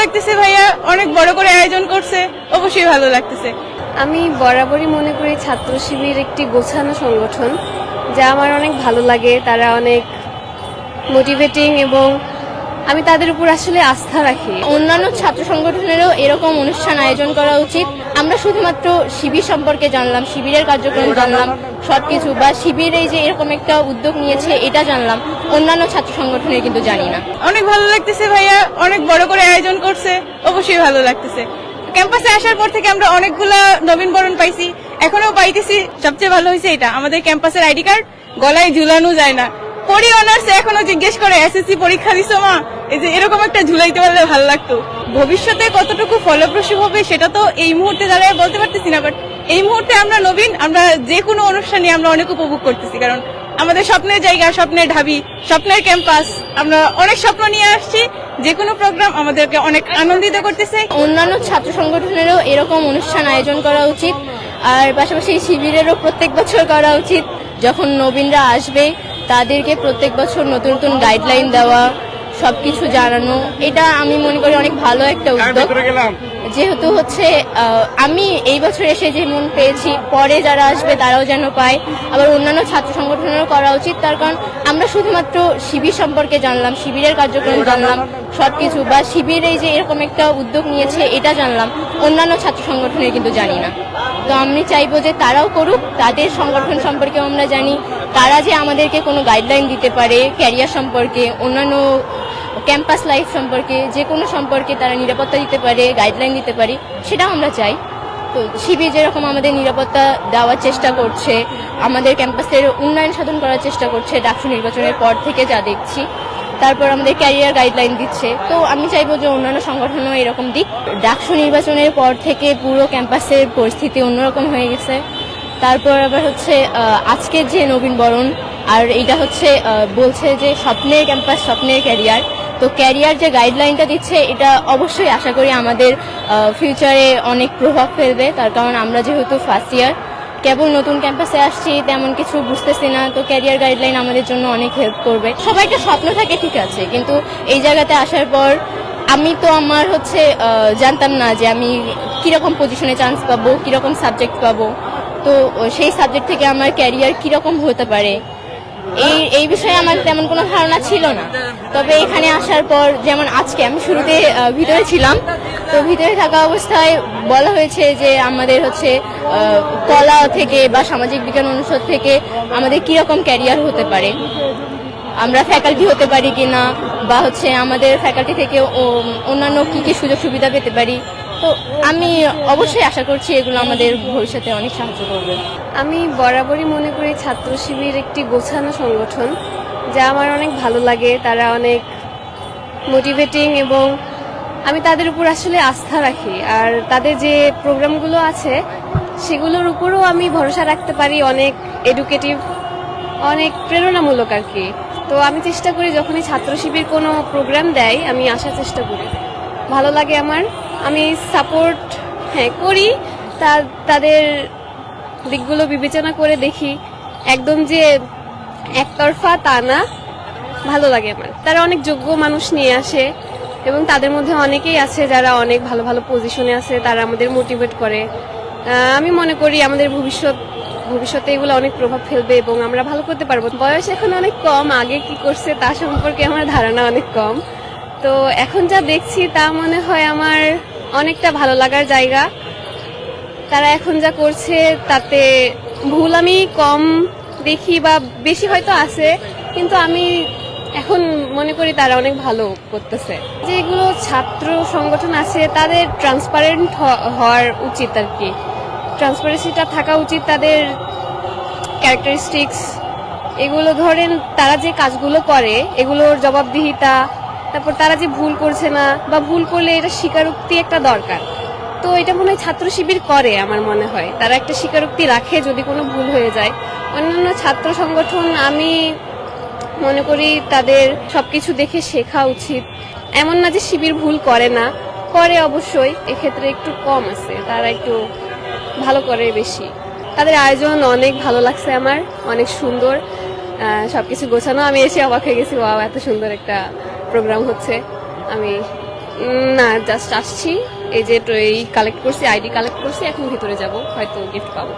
লাগতেছে ভাইয়া, অনেক বড় করে আয়োজন করছে, অবশ্যই ভালো লাগতেছে। আমি বরাবরই মনে করি ছাত্র শিবির একটি গোছানো সংগঠন, যা আমার অনেক ভালো লাগে, তারা অনেক মোটিভেটিং এবং আমি তাদের উপর আসলে আস্থা রাখি। অন্যান্য ছাত্র সংগঠনেরও এরকম অনুষ্ঠান আয়োজন করা উচিত। আমরা শুধুমাত্র শিবির সম্পর্কে জানলাম, শিবিরের কার্যক্রম জানলাম, সবকিছু বা শিবির যে এরকম একটা উদ্যোগ নিয়েছে, এটা জানলাম। অন্যান্য ছাত্র সংগঠনের কিন্তু জানি না। অনেক ভালো লাগতেছে ভাইয়া, অনেক বড় করে আয়োজন করছে, অবশ্যই ভালো লাগতেছে। ক্যাম্পাসে আসার পর থেকে আমরা অনেকগুলা নবীন বরণ পাইছি এখনও পাইতেছি। সবচেয়ে ভালো হয়েছে এটা, আমাদের ক্যাম্পাসের আইডি কার্ড গলায় ঝুলানো যায় না। পড়ি অনার্স এখনও জিজ্ঞেস করে এসএসসি পরীক্ষা দিছো মা? এই যে এরকম একটা ঝুলাইতে পারলে ভালো লাগতো। ভবিষ্যতে কতটুকু ফলপ্রসূ হবে সেটা তো এই মুহূর্তে দাঁড়ায় বলতে পারতেছি না বাট এই মুহূর্তে আমরা নবীন, আমরা যে কোনো অনুষ্ঠানে আমরা অনেক উপভোগ করতেছি, কারণ আমাদের স্বপ্নের জায়গা, স্বপ্নের ঢাবি, স্বপ্নের ক্যাম্পাস আমরা অনেক স্বপ্ন নিয়ে আসছি, যে কোনো প্রোগ্রাম আমাদেরকে অনেক আনন্দিত করতেছে। অন্যান্য ছাত্র সংগঠনেরও এরকম অনুষ্ঠান আয়োজন করা উচিত, আর পাশাপাশি শিবিরেরও প্রত্যেক বছর করা উচিত, যখন নবীনরা আসবে তাদেরকে প্রত্যেক বছর নতুন নতুন গাইডলাইন দেওয়া সবকিছু জানানো এটা আমি মনে করি অনেক ভালো একটা উদ্যোগ। যেহেতু হচ্ছে আমি এই বছর এসে যেমন পেয়েছি পরে যারা আসবে তারাও যেন পায়। আবার অন্যান্য ছাত্র সংগঠনেরও করা উচিত তার কারণ আমরা শুধুমাত্র শিবির সম্পর্কে জানলাম শিবিরের কার্যক্রম জানলাম সবকিছু বা শিবির এই যে এরকম একটা উদ্যোগ নিয়েছে এটা জানলাম অন্যান্য ছাত্র সংগঠনের কিন্তু জানি না। তো আমি চাইব যে তারাও করুক তাদের সংগঠন সম্পর্কেও আমরা জানি তারা যে আমাদেরকে কোনো গাইডলাইন দিতে পারে ক্যারিয়ার সম্পর্কে, অন্যান্য ক্যাম্পাস লাইফ সম্পর্কে, যে কোনো সম্পর্কে তারা নিরাপত্তা দিতে পারে গাইডলাইন দিতে পারে, সেটাও আমরা চাই। তো শিবির যেরকম আমাদের নিরাপত্তা দেওয়ার চেষ্টা করছে, আমাদের ক্যাম্পাসের উন্নয়ন সাধন করার চেষ্টা করছে ডাকসু নির্বাচনের পর থেকে যা দেখছি, তারপর আমাদের ক্যারিয়ার গাইডলাইন দিচ্ছে। তো আমি চাইব যে অন্যান্য সংগঠনও এরকম দিক। ডাকসু নির্বাচনের পর থেকে পুরো ক্যাম্পাসের পরিস্থিতি অন্যরকম হয়ে গেছে। তারপর আবার হচ্ছে আজকের যে নবীন বরণ, আর এটা হচ্ছে বলছে যে স্বপ্নের ক্যাম্পাস, স্বপ্নের ক্যারিয়ার। তো ক্যারিয়ার যে গাইডলাইনটা দিচ্ছে, এটা অবশ্যই আশা করি আমাদের ফিউচারে অনেক প্রভাব ফেলবে। তার কারণ আমরা যেহেতু ফার্স্ট ইয়ার কেবল নতুন ক্যাম্পাসে আসছি, তেমন কিছু বুঝতেছি না। তো ক্যারিয়ার গাইডলাইন আমাদের জন্য অনেক হেল্প করবে। সবাই একটা স্বপ্ন থাকে, ঠিক আছে। কিন্তু এই জায়গাতে আসার পর আমি তো আমার হচ্ছে জানতাম না যে আমি কীরকম পজিশনে চান্স পাবো, কীরকম সাবজেক্ট পাবো। তো সেই সাবজেক্ট থেকে আমার ক্যারিয়ার কীরকম হতে পারে? এই এই বিষয়ে আমার তেমন কোনো ধারণা ছিল না। তবে এখানে আসার পর যেমন আজকে আমি শুরুতে ভিতরে ছিলাম, তো ভিতরে থাকা অবস্থায় বলা হয়েছে যে আমাদের হচ্ছে কলা থেকে বা সামাজিক বিজ্ঞান অনুষদ থেকে আমাদের কীরকম ক্যারিয়ার হতে পারে? আমরা ফ্যাকাল্টি হতে পারি কিনা? বা হচ্ছে আমাদের ফ্যাকাল্টি থেকে অন্যান্য কি কি সুযোগ সুবিধা পেতে পারি? তো আমি অবশ্যই আশা করছি এগুলো আমাদের ভবিষ্যতে অনেক সাহায্য করবে। আমি বরাবরই মনে করি ছাত্র শিবির একটি গোছানো সংগঠন, যা আমার অনেক ভালো লাগে, তারা অনেক মোটিভেটিং এবং আমি তাদের উপর আসলে আস্থা রাখি। আর তাদের যে প্রোগ্রামগুলো আছে, সেগুলোর উপরও আমি ভরসা রাখতে পারি অনেক এডুকেটিভ অনেক প্রেরণামূলক আর কি। তো আমি চেষ্টা করি যখনই ছাত্র শিবির কোনো প্রোগ্রাম দেয়, আমি আসার চেষ্টা করি। ভালো লাগে আমার আমি সাপোর্ট হ্যাঁ করি। তা, তাদের দিকগুলো বিবেচনা করে দেখি। একদম যে একতরফা তা না, ভালো লাগে আমার। তারা অনেক যোগ্য মানুষ নিয়ে আসে এবং তাদের মধ্যে অনেকেই আছে যারা অনেক ভালো ভালো পজিশনে আছে, তারা আমাদের মোটিভেট করে। আমি মনে করি আমাদের ভবিষ্যৎ, ভবিষ্যতে এগুলো অনেক প্রভাব ফেলবে এবং আমরা ভালো করতে পারব। বয়স এখন অনেক কম, আগে কি করছে তা সম্পর্কে আমার ধারণা অনেক কম। তো এখন যা দেখছি তা মনে হয় আমার অনেকটা ভালো লাগার জায়গা। তারা এখন যা করছে তাতে ভুল আমি কম দেখি বা বেশি হয়তো আছে, কিন্তু আমি এখন মনে করি তারা অনেক ভালো করতেছে। যেগুলো ছাত্র সংগঠন আছে, তাদের ট্রান্সপারেন্ট হওয়ার উচিত আর কি। ট্রান্সপারেন্সিটা থাকা উচিত তাদের ক্যারেক্টারিস্টিক্স এগুলো ধরেন তারা যে কাজগুলো করে, এগুলোর জবাবদিহিতা তারপর তারা যে ভুল করছে না বা ভুল করলে এটা স্বীকারোক্তি একটা দরকার। তো এটা মনে হয় ছাত্র শিবির করে আমার মনে হয়। তারা একটা স্বীকারোক্তি রাখে যদি কোনো ভুল হয়ে যায়। অন্যান্য ছাত্র সংগঠন আমি মনে করি তাদের সবকিছু দেখে শেখা উচিত। এমন না যে শিবির ভুল করে না, করে অবশ্যই। এক্ষেত্রে একটু কম আছে, তারা একটু ভালো করে বেশি। তাদের আয়োজন অনেক ভালো লাগছে আমার, অনেক সুন্দর। সবকিছু গোছানো। আমি এসে অবাক হয়ে গেছি, ওয়াও, এত সুন্দর একটা প্রোগ্রাম হচ্ছে, আমি না জাস্ট আসছি। এই যে এই কালেক্ট করছি আইডি কালেক্ট করছি, এখন ভিতরে যাব, হয়তো গিফট পাবো।